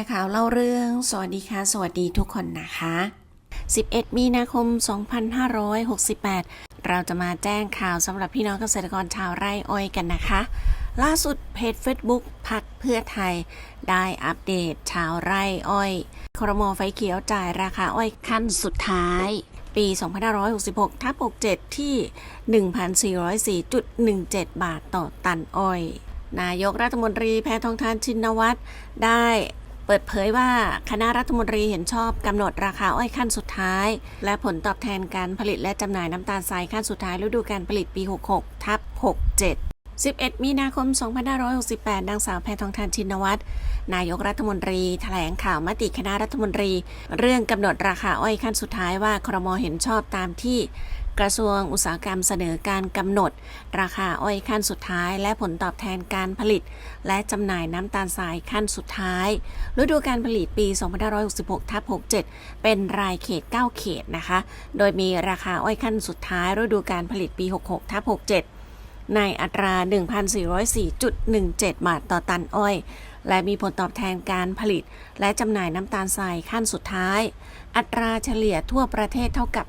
ร์ข่าวเล่าเรื่อง สวัสดีค่ะ สวัสดีทุกคนนะคะ 11 มีนาคม 2568 เราจะมาแจ้งข่าวสำหรับพี่น้องเกษตรกรชาวไร่อ้อยกันนะคะ ล่าสุดเพจ Facebook พักเพื่อไทย ได้อัปเดตชาวไร่อ้อย ครมไฟเขียวจ่ายราคาอ้อยขั้นสุดท้ายปี 2566 ทับ 67 ที่ 1,404.17 บาทต่อตันอ้อย นายกรัฐมนตรีแพทองทานชินวัตรได้ เปิดเผยว่าคณะรัฐมนตรีเห็นชอบกำหนดราคาอ้อยขั้นสุดท้าย และผลตอบแทนการผลิตและจำหน่ายน้ำตาลทรายขั้นสุดท้ายฤดูการผลิตปี 66 ทับ 67 11 มีนาคม 2568 นางสาวแพทองทานชินวัตร นายกรัฐมนตรีแถลงข่าวมติคณะรัฐมนตรี เรื่องกำหนดราคาอ้อยขั้นสุดท้ายว่าครมเห็นชอบตามที่ กระทรวงอุตสาหกรรมเสนอการกำหนด ราคาอ้อยขั้นสุดท้าย และผลตอบแทนการผลิต และจำหน่ายน้ำตาลทรายขั้นสุดท้ายฤดูการผลิตปี 2566ทับ67 เป็นรายเขต 9 เขตนะคะ โดยมีราคาอ้อยขั้นสุดท้ายฤดูการผลิตปี 66ทับ67 ในอัตรา 1,404.17 บาทต่อตันอ้อย และมีผลตอบแทนการผลิต และจำหน่ายน้ำตาลทรายขั้นสุดท้าย อัตราเฉลี่ยทั่วประเทศเท่ากับ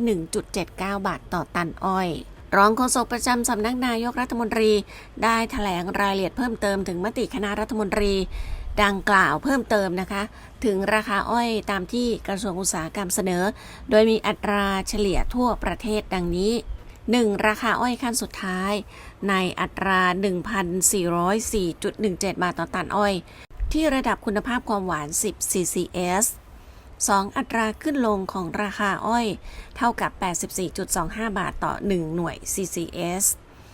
601.79 บาทต่อตันอ้อย รองโฆษกประจำสำนักนายกรัฐมนตรี ได้แถลงรายละเอียดเพิ่มเติมถึงมติคณะรัฐมนตรี ดังกล่าวเพิ่มเติมนะคะ ถึงราคาอ้อยตามที่กระทรวงอุตสาหกรรมเสนอ โดยมีอัตราเฉลี่ยทั่วประเทศดังนี้ 1. ราคาอ้อยขั้นสุดท้าย ในอัตรา 1,404.17 บาทต่อตันอ้อย ที่ระดับคุณภาพความหวาน 10 CCS 2. อัตราขึ้นลงของราคาอ้อย เท่ากับ 84.25 บาทต่อ 1 หน่วย CCS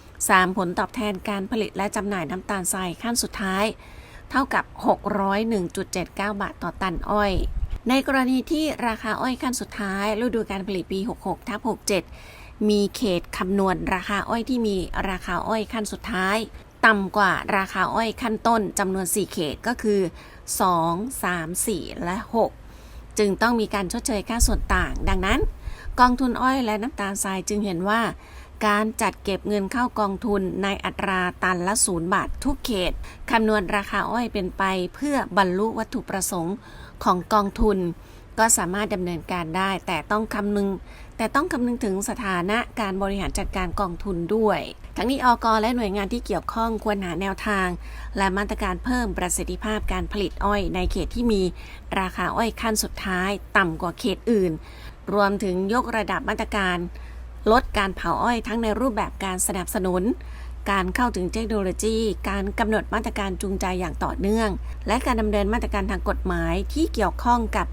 3. ผลตอบแทนการผลิตและจำหน่ายน้ำตาลทรายขั้นสุดท้าย เท่ากับ 601.79 บาทต่อตันอ้อย ในกรณีที่ราคาอ้อยขั้นสุดท้าย ฤดูการผลิตปี 66ทับ67 มีเขตคำนวณราคาอ้อยที่มีราคาอ้อยขั้นสุดท้าย ต่ำกว่าราคาอ้อยขั้นต้นจำนวน 4 เขตก็คือ 2 3 4 และ 6 จึงต้องมีการชดเชยค่าส่วนต่าง ดังนั้น กองทุนอ้อยและน้ำตาลทรายจึงเห็นว่า การจัดเก็บเงินเข้ากองทุนในอัตราตันละศูนย์บาททุกเขตคำนวณราคาอ้อยเป็นไป เพื่อบรรลุวัตถุประสงค์ของกองทุน ก็สามารถดำเนินการได้ แต่ต้องคำนึง แต่ต้องคำนึงถึงสถานะการบริหารจัดการกองทุนด้วย ทั้งนี้อกและหน่วยงานที่เกี่ยวข้องควรหาแนวทาง และมาตรการเพิ่มประสิทธิภาพการผลิตอ้อยในเขตที่มีราคาอ้อยขั้นสุดท้าย ต่ำกว่าเขตอื่น รวมถึงยกระดับมาตรการ ลดการเผาอ้อยทั้งในรูปแบบการสนับสนุนการเข้าถึงเทคโนโลยี การกำหนดมาตรการจูงใจอย่างต่อเนื่อง และการดำเนินมาตรการทางกฎหมายที่เกี่ยวข้องกับ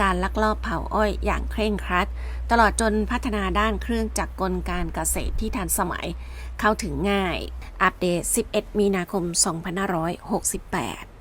การลักลอบเผาอ้อยอย่างเคร่งครัด ตลอดจนพัฒนาด้านเครื่องจักรกลการเกษตรที่ทันสมัยเข้าถึงง่าย อัปเดต 11 มีนาคม 2568